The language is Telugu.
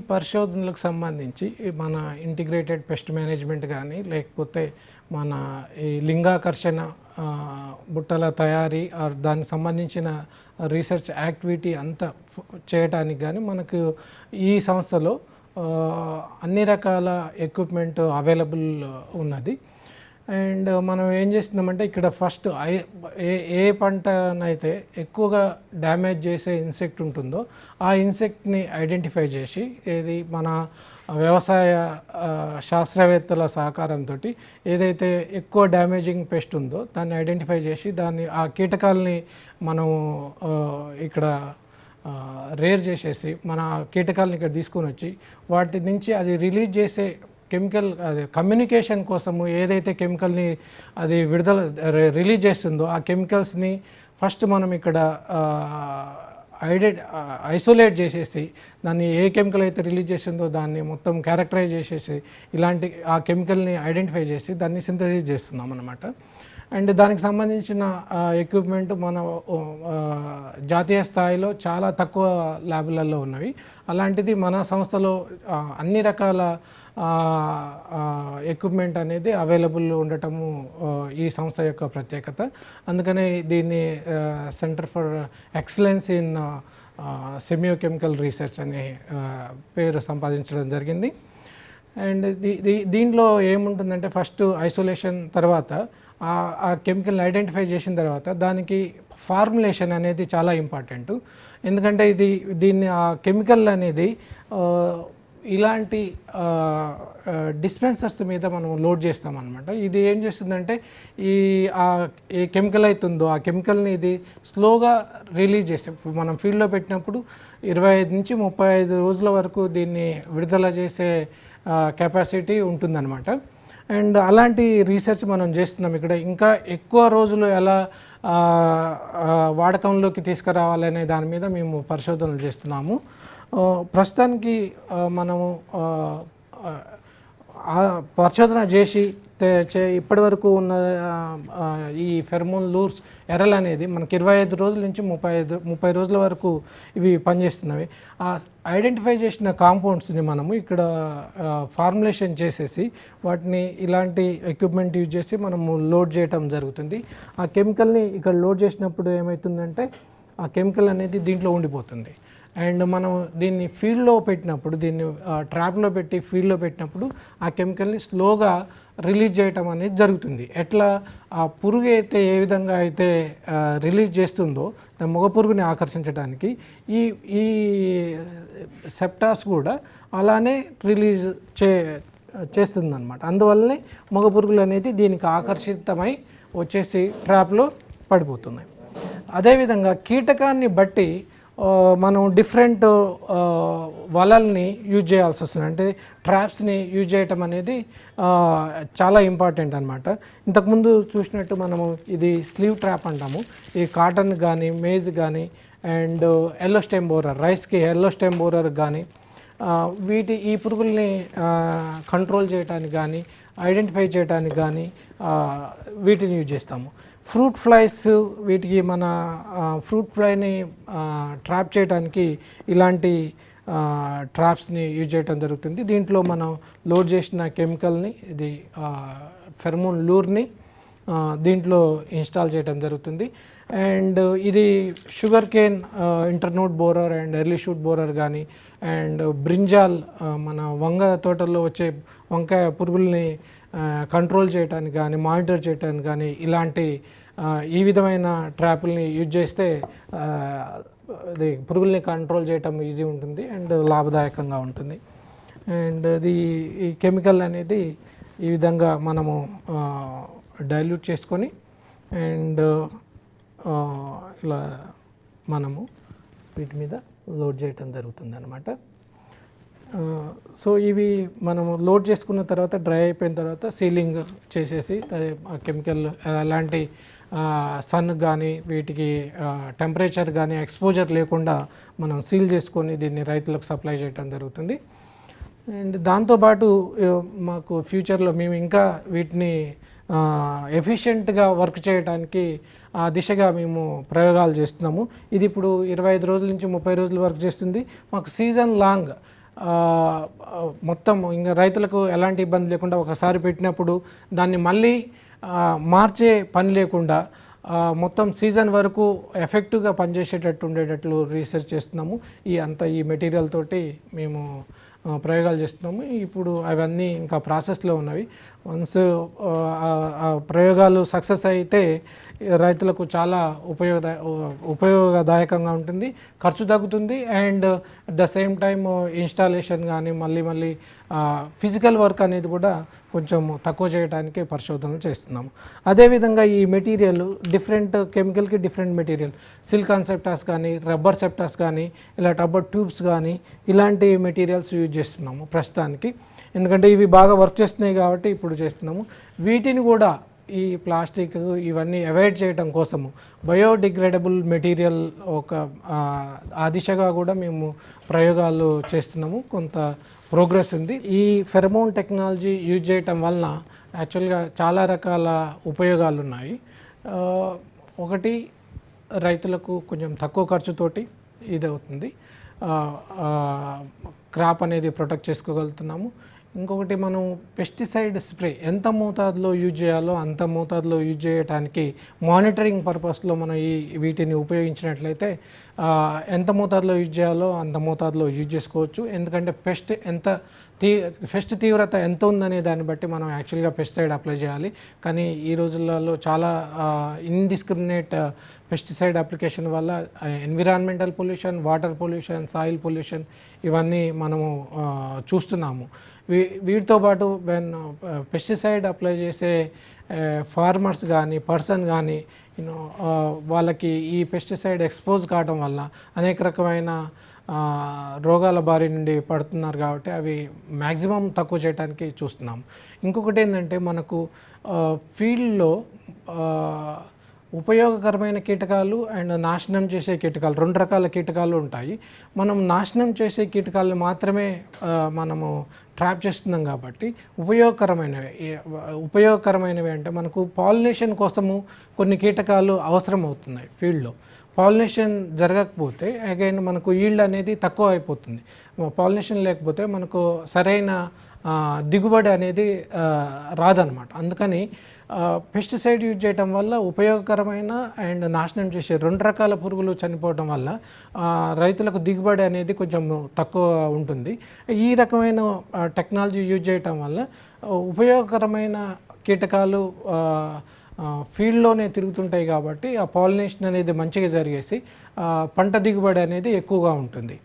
పరిశోధనలకు సంబంధించి మన ఇంటిగ్రేటెడ్ పెస్ట్ మేనేజ్మెంట్ కానీ లేకపోతే మన ఈ లింగాకర్షణ బుట్టల తయారీ ఆర్ దానికి సంబంధించిన రీసెర్చ్ యాక్టివిటీ అంతా చేయటానికి కానీ మనకు ఈ సంస్థలో అన్ని రకాల ఎక్విప్మెంట్ అవైలబుల్ ఉన్నది. అండ్ మనం ఏం చేస్తున్నామంటే ఇక్కడ ఫస్ట్ ఏ ఏ పంటనైతే ఎక్కువగా డ్యామేజ్ చేసే ఇన్సెక్ట్ ఉంటుందో ఆ ఇన్సెక్ట్ని ఐడెంటిఫై చేసి ఏది మన వ్యవసాయ శాస్త్రవేత్తల సహకారంతో ఏదైతే ఎక్కువ డ్యామేజింగ్ పెస్ట్ ఉందో దాన్ని ఐడెంటిఫై చేసి దాన్ని ఆ కీటకాలని మనం ఇక్కడ రేర్ చేసేసి మన కీటకాలను ఇక్కడ తీసుకొని వచ్చి వాటి నుంచి అది రిలీజ్ చేసే కెమికల్ అదే కమ్యూనికేషన్ కోసము ఏదైతే కెమికల్ని అది విడుదల రిలీజ్ చేస్తుందో ఆ కెమికల్స్ని ఫస్ట్ మనం ఇక్కడ ఐడె ఐసోలేట్ చేసేసి దాన్ని ఏ కెమికల్ అయితే రిలీజ్ చేసిందో దాన్ని మొత్తం క్యారెక్టరైజ్ చేసేసి ఇలాంటి ఆ కెమికల్ని ఐడెంటిఫై చేసి దాన్ని సింథసిస్ చేస్తున్నాం అనమాట అండ్ దానికి సంబంధించిన ఎక్విప్మెంట్ మన జాతీయ స్థాయిలో చాలా తక్కువ ల్యాబ్లలో ఉన్నవి. అలాంటిది మన సంస్థలో అన్ని రకాల ఎక్విప్మెంట్ అనేది అవైలబుల్ ఉండటము ఈ సంస్థ యొక్క ప్రత్యేకత. అందుకనే దీన్ని centre for excellence in semiochemical research అనే పేరు సంపాదించడం జరిగింది. అండ్ దీ దీ- దీంట్లో ఏముంటుందంటే ఫస్ట్ ఐసోలేషన్ తర్వాత ఆ- కెమికల్ కెమికల్ని ఐడెంటిఫై చేసిన తర్వాత దానికి ఫార్ములేషన్ అనేది చాలా ఇంపార్టెంట్ ఎందుకంటే ఇది దీన్ని ఆ కెమికల్ అనేది ఇలాంటి డిస్పెన్సర్స్ మీద మనం లోడ్ చేస్తాం అనమాట ఇది ఏం చేస్తుందంటే ఈ ఆ ఏ కెమికల్ అవుతుందో ఆ కెమికల్ని ఇది స్లోగా రిలీజ్ చేస్తాం మనం ఫీల్డ్లో పెట్టినప్పుడు ఇరవై ఐదు నుంచి ముప్పై ఐదు రోజుల వరకు దీన్ని విడుదల చేసే కెపాసిటీ ఉంటుందన్నమాట. అండ్ అలాంటి రీసెర్చ్ మనం చేస్తున్నాం ఇక్కడ. ఇంకా ఎక్కువ రోజులు ఎలా వాడకంలోకి తీసుకురావాలనే దాని మీద మేము పరిశోధనలు చేస్తున్నాము. ప్రస్తుతానికి మనము పరిశోధన చేసి చే- ఇప్పటి వరకు ఉన్న ఈ ఫెర్మోన్ లూర్స్ ఎర్రలు అనేది మనకి ఇరవై ఐదు రోజుల నుంచి ముప్పై ఐదు ముప్పై రోజుల వరకు ఇవి పనిచేస్తున్నవి. ఆ ఐడెంటిఫై చేసిన కాంపౌండ్స్ని మనము ఇక్కడ ఫార్ములేషన్ చేసేసి వాటిని ఇలాంటి ఎక్విప్మెంట్ యూజ్ చేసి మనము లోడ్ చేయటం జరుగుతుంది. ఆ కెమికల్ని ఇక్కడ లోడ్ చేసినప్పుడు ఏమవుతుందంటే ఆ కెమికల్ అనేది దీంట్లో ఉండిపోతుంది. అండ్ మనం దీన్ని ఫీల్డ్లో పెట్టినప్పుడు దీన్ని ట్రాప్లో పెట్టి ఫీల్డ్లో పెట్టినప్పుడు ఆ కెమికల్ని స్లోగా రిలీజ్ చేయటం అనేది జరుగుతుంది. ఎట్లా? ఆ పురుగు అయితే ఏ విధంగా అయితే రిలీజ్ చేస్తుందో మగ పురుగుని ఆకర్షించడానికి ఈ ఈ సెప్టాస్ కూడా అలానే రిలీజ్ చే చేస్తుందన్నమాట. అందువల్లనే మగ పురుగులు అనేది దీనికి ఆకర్షితమై వచ్చేసి ట్రాప్లో పడిపోతున్నాయి. అదేవిధంగా కీటకాన్ని బట్టి మనం డిఫరెంట్ వలల్ని యూజ్ చేయాల్సి వస్తుంది. అంటే ట్రాప్స్ని యూజ్ చేయటం అనేది చాలా ఇంపార్టెంట్ అనమాట ఇంతకుముందు చూసినట్టు మనము ఇది స్లీవ్ ట్రాప్ అంటాము. ఈ కాటన్ కానీ మేజ్ కానీ అండ్ ఎల్లో స్టెమ్ బోరర్ రైస్కి ఎల్లో స్టెమ్ బోరర్ కానీ వీటి ఈ పురుగుల్ని కంట్రోల్ చేయడానికి కానీ ఐడెంటిఫై చేయడానికి కానీ వీటిని యూజ్ చేస్తాము. ఫ్రూట్ ఫ్లైస్ వీటికి మన ఫ్రూట్ ఫ్లైని ట్రాప్ చేయడానికి ఇలాంటి ట్రాప్స్ని యూజ్ చేయడం జరుగుతుంది. దీంట్లో మనం లోడ్ చేసిన కెమికల్ని ఇది ఫెర్మోన్ లూర్ని దీంట్లో ఇన్స్టాల్ చేయడం జరుగుతుంది. అండ్ ఇది sugarcane internode borer and early shoot borer కానీ అండ్ బ్రింజాల్ మన వంగ తోటల్లో వచ్చే వంకాయ పురుగుల్ని కంట్రోల్ చేయడానికి కానీ మానిటర్ చేయడానికి కానీ ఇలాంటి ఈ విధమైన ట్రాపుల్ని యూజ్ చేస్తే అది పురుగుల్ని కంట్రోల్ చేయటం ఈజీ ఉంటుంది అండ్ లాభదాయకంగా ఉంటుంది. అండ్ అది ఈ కెమికల్ అనేది ఈ విధంగా మనము డైల్యూట్ చేసుకొని అండ్ ఇలా మనము వీటి మీద లోడ్ చేయటం జరుగుతుంది అన్నమాట సో ఇవి మనము లోడ్ చేసుకున్న తర్వాత డ్రై అయిపోయిన తర్వాత సీలింగ్ చేసేసి ఆ కెమికల్ అలాంటి సన్ కానీ వీటికి టెంపరేచర్ కానీ ఎక్స్పోజర్ లేకుండా మనం సీల్ చేసుకొని దీన్ని రైతులకు సప్లై చేయడం జరుగుతుంది. అండ్ దాంతోపాటు మాకు ఫ్యూచర్లో మేము ఇంకా వీటిని ఎఫిషియెంట్గా వర్క్ చేయడానికి ఆ దిశగా మేము ప్రయోగాలు చేస్తున్నాము. ఇది ఇప్పుడు ఇరవై ఐదు రోజుల నుంచి ముప్పై రోజులు వర్క్ చేస్తుంది. మాకు సీజన్ లాంగ్ మొత్తం ఇంకా రైతులకు ఎలాంటి ఇబ్బంది లేకుండా ఒకసారి పెట్టినప్పుడు దాన్ని మళ్ళీ మార్చే పని లేకుండా మొత్తం సీజన్ వరకు ఎఫెక్టివ్గా పనిచేసేటట్టు ఉండేటట్లు రీసెర్చ్ చేస్తున్నాము. ఈ అంత ఈ మెటీరియల్ తోటి మేము ప్రయోగాలు చేస్తున్నాము. ఇప్పుడు అవన్నీ ఇంకా ప్రాసెస్లో ఉన్నవి. వన్స్ ప్రయోగాలు సక్సెస్ అయితే రైతులకు చాలా ఉపయోగ ఉపయోగదాయకంగా ఉంటుంది ఖర్చు తగ్గుతుంది and at the same time installation కానీ మళ్ళీ మళ్ళీ ఫిజికల్ వర్క్ అనేది కూడా కొంచెం తక్కువ చేయడానికి పరిశోధనలు చేస్తున్నాము. అదేవిధంగా ఈ మెటీరియల్ డిఫరెంట్ కెమికల్కి డిఫరెంట్ మెటీరియల్ సిలికాన్ సెప్టాస్ కానీ రబ్బర్ సెప్టాస్ కానీ ఇలా రబ్బర్ ట్యూబ్స్ కానీ ఇలాంటి మెటీరియల్స్ యూజ్ చేస్తున్నాము ప్రస్తుతానికి. ఎందుకంటే ఇవి బాగా వర్క్ చేస్తున్నాయి కాబట్టి ఇప్పుడు చేస్తున్నాము. వీటిని కూడా ఈ ప్లాస్టిక్ ఇవన్నీ అవాయిడ్ చేయడం కోసము బయోడిగ్రేడబుల్ మెటీరియల్ ఒక ఆ, ఆ దిశగా కూడా మేము ప్రయోగాలు చేస్తున్నాము. కొంత ప్రోగ్రెస్ ఉంది. ఈ ఫెరమోన్ టెక్నాలజీ యూజ్ చేయటం వలన యాక్చువల్గా చాలా రకాల ఉపయోగాలు ఉన్నాయి ఒకటి రైతులకు కొంచెం తక్కువ ఖర్చుతోటి ఇది అవుతుంది క్రాప్ అనేది ప్రొటెక్ట్ చేసుకోగలుగుతున్నాము. ఇంకొకటి మనం పెస్టిసైడ్ స్ప్రే ఎంత మోతాదులో యూజ్ చేయాలో అంత మోతాదులో యూజ్ చేయడానికి మానిటరింగ్ పర్పస్లో మనం ఈ వీటిని ఉపయోగించినట్లయితే ఎంత మోతాదులో యూజ్ చేయాలో అంత మోతాదులో యూజ్ చేసుకోవచ్చు. ఎందుకంటే పెస్ట్ ఎంత తీ పెస్ట్ తీవ్రత ఎంత ఉందనే దాన్ని బట్టి మనం యాక్చువల్గా పెస్టిసైడ్ అప్లై చేయాలి. కానీ ఈ రోజులలో చాలా ఇండిస్క్రిమినేట్ పెస్టిసైడ్ అప్లికేషన్ వల్ల environmental pollution water pollution soil pollution ఇవన్నీ మనము చూస్తున్నాము. వీ వీటితో పాటు వెన్ పెస్టిసైడ్ అప్లై చేసే ఫార్మర్స్ కానీ పర్సన్ కానీ యూనో వాళ్ళకి ఈ పెస్టిసైడ్ ఎక్స్పోజ్ కావడం వల్ల అనేక రకమైన uh, రోగాల బారి నుండి పడుతున్నారు కాబట్టి అవి మ్యాక్సిమం తక్కువ చేయడానికి చూస్తున్నాం. ఇంకొకటి ఏంటంటే మనకు uh, ఫీల్డ్లో ఉపయోగకరమైన కీటకాలు అండ్ నాశనం చేసే కీటకాలు రెండు రకాల కీటకాలు ఉంటాయి. మనం నాశనం చేసే కీటకాలను మాత్రమే మనము ట్రాప్ చేస్తున్నాం కాబట్టి ఉపయోగకరమైనవి ఉపయోగకరమైనవి అంటే మనకు పాలినేషన్ కోసము కొన్ని కీటకాలు అవసరం అవుతున్నాయి ఫీల్డ్లో. పాలినేషన్ జరగకపోతే అగైన్ మనకు ఈల్డ్ అనేది తక్కువ అయిపోతుంది. పాలినేషన్ లేకపోతే మనకు సరైన దిగుబడి అనేది రాదనమాట. అందుకని పెస్టిసైడ్ యూజ్ చేయడం వల్ల ఉపయోగకరమైన అండ్ నాశనం చేసే రెండు రకాల పురుగులు చనిపోవడం వల్ల రైతులకు దిగుబడి అనేది కొంచెం తక్కువ ఉంటుంది. ఈ రకమైన టెక్నాలజీ యూజ్ చేయటం వల్ల ఉపయోగకరమైన కీటకాలు ఫీల్డ్లోనే తిరుగుతుంటాయి కాబట్టి ఆ పాలినేషన్ అనేది మంచిగా జరిగేసి పంట దిగుబడి అనేది ఎక్కువగా ఉంటుంది.